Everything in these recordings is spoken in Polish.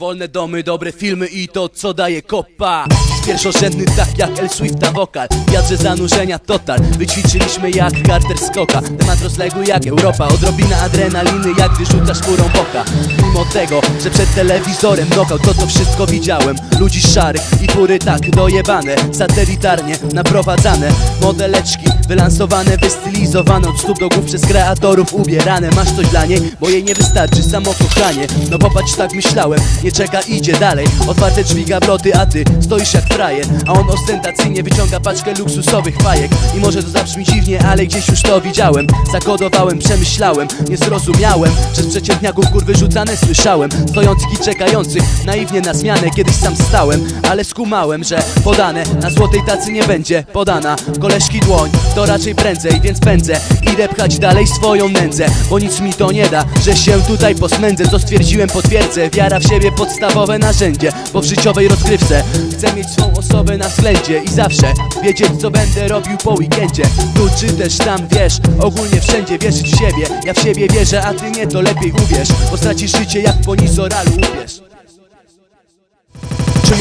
Wolne domy, dobre filmy i to co daje kopa. Pierwszorzędny tak jak El Swifta wokal. Wiadrze zanurzenia total. Wyćwiczyliśmy jak Carter Skoka Temat rozległy jak Europa. Odrobina adrenaliny jak gdy rzucasz furą boka Mimo tego, że przed telewizorem knockout To to wszystko widziałem. Ludzi szarych i fury tak dojebane. Satelitarnie naprowadzane. Modeleczki wylansowane, wystylizowane Od stóp do głów przez kreatorów ubierane. Masz coś dla niej, bo jej nie wystarczy samo kochanie. No popatrz tak myślałem, nie czeka idzie dalej. Otwarte drzwi gabloty, a ty stoisz jak frajer. A on ostentacyjnie wyciąga paczkę luksusowych fajek. I może to zabrzmi dziwnie, ale gdzieś już to widziałem. Zakodowałem, przemyślałem, nie zrozumiałem Przez przeciętniaków kur wyrzucane słyszałem. Stojących i czekających naiwnie na zmianę Kiedyś sam stałem, ale skumałem, że podane Na złotej tacy nie będzie podana. Koleżki dłoń, to raczej prędzej, więc pędzę Idę pchać dalej swoją nędzę Bo nic mi to nie da, że się tutaj posmędzę Co stwierdziłem potwierdzę, wiara w siebie podstawowe narzędzie Bo w życiowej rozgrywce chcę mieć swą osobę na względzie I zawsze wiedzieć co będę robił po weekendzie. Tu czy też tam wiesz, ogólnie wszędzie wierzyć w siebie. Ja w siebie wierzę, a ty nie to lepiej uwierz Bo stracisz życie jak po nizoralu ubierz Czym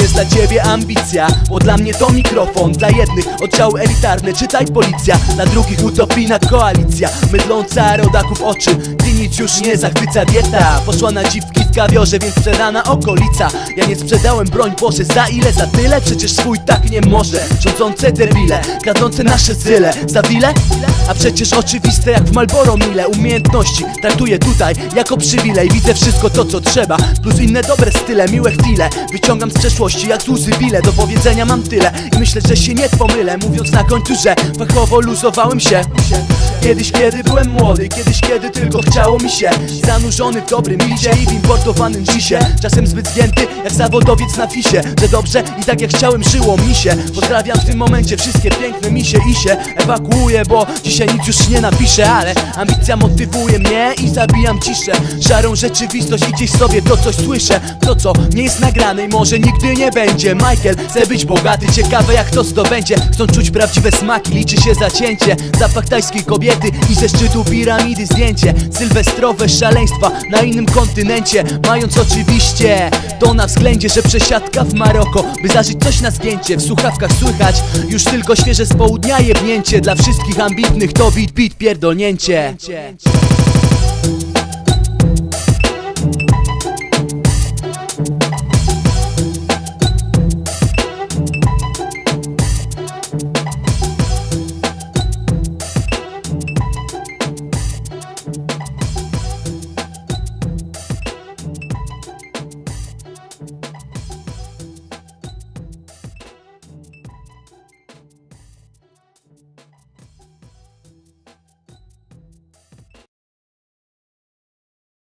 jest dla ciebie ambicja? Bo dla mnie to mikrofon Dla jednych oddziały elitarne, czytaj policja Dla drugich utopijna koalicja Mydląca rodaków oczy Ty nic już nie zachwyca dieta Poszła na dziwki w kawiorze, więc sprzedana okolica Ja nie sprzedałem broń, Boże, za ile? Za tyle? Przecież swój tak nie może Rządzące debile, kradnące nasze zyle Za wile? A przecież oczywiste jak w Malboro mile Umiejętności traktuję tutaj jako przywilej. Widzę wszystko to co trzeba Plus inne dobre style, miłe chwile. Wyciągam z przeszłości jak z łzy bile Do powiedzenia mam tyle. I myślę, że się nie pomylę Mówiąc na końcu, że fachowo luzowałem się Kiedyś, kiedy byłem młody, kiedyś, kiedy tylko chciało mi się. Zanurzony w dobrym idzie i w importowanym dzisie. Czasem zbyt zgięty, jak zawodowiec na fisie Że dobrze i tak jak chciałem żyło mi się. Pozdrawiam w tym momencie wszystkie piękne misie i się Ewakuuję, bo dzisiaj nic już nie napiszę Ale ambicja motywuje mnie i zabijam ciszę. Szarą rzeczywistość i gdzieś sobie to coś słyszę. To co nie jest nagrane i może nigdy nie będzie. Michael chce być bogaty, ciekawe jak to zdobędzie. Chcą czuć prawdziwe smaki, liczy się zacięcie. Zapach tajskiej kobiety i ze szczytu piramidy zdjęcie. Sylwestrowe szaleństwa na innym kontynencie Mając oczywiście to na względzie, że przesiadka w Maroko By zażyć coś na zgięcie, w słuchawkach słychać Już tylko świeże z południa jebnięcie. Dla wszystkich ambitnych to beat, beat, pierdolnięcie